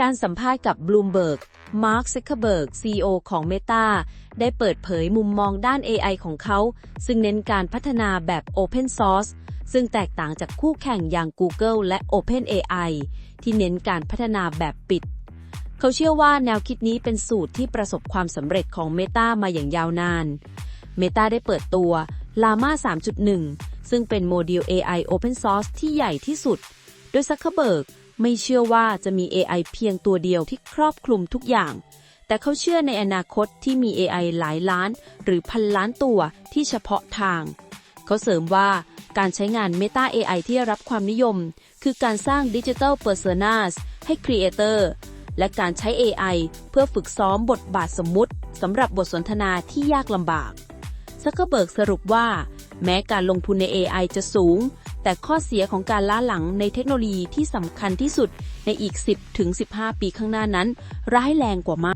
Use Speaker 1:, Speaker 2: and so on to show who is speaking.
Speaker 1: การสัมภาษณ์กับ Bloomberg มาร์คซักเคเบิร์ก CEO ของ Meta ได้เปิดเผยมุมมองด้าน AI ของเขา ซึ่งเน้นการพัฒนาแบบ Open Source ซึ่งแตกต่างจากคู่แข่งอย่าง Google และ OpenAI ที่เน้นการพัฒนาแบบปิด เขาเชื่อว่าแนวคิดนี้เป็นสูตรที่ประสบความสำเร็จของ Meta มาอย่างยาวนาน Meta ได้เปิดตัว Llama 3.1 ซึ่งเป็นโมเดล AI Open Source ที่ใหญ่ที่สุด โดยซักเคเบิร์ก ไม่เชื่อว่าจะมี AI เพียงตัวเดียวที่ครอบคลุมทุกอย่าง แต่เขาเชื่อในอนาคตที่มี AI หลายล้าน หรือพันล้านตัวที่เฉพาะทาง เขาเสริมว่าการใช้งาน Meta AI ที่รับความนิยม คือการสร้าง Digital Personas ให้ Creator และการใช้ AI เพื่อฝึกซ้อมบทบาทสมมุติสำหรับบทสนทนาที่ยากลำบากซักเคอร์เบิร์กสรุปว่า แม้การลงทุนใน AI จะสูง แต่ข้อเสียของการล้าหลังในเทคโนโลยีที่สำคัญที่สุดในอีก 10-15 ปีข้างหน้านั้น ร้ายแรงกว่ามาก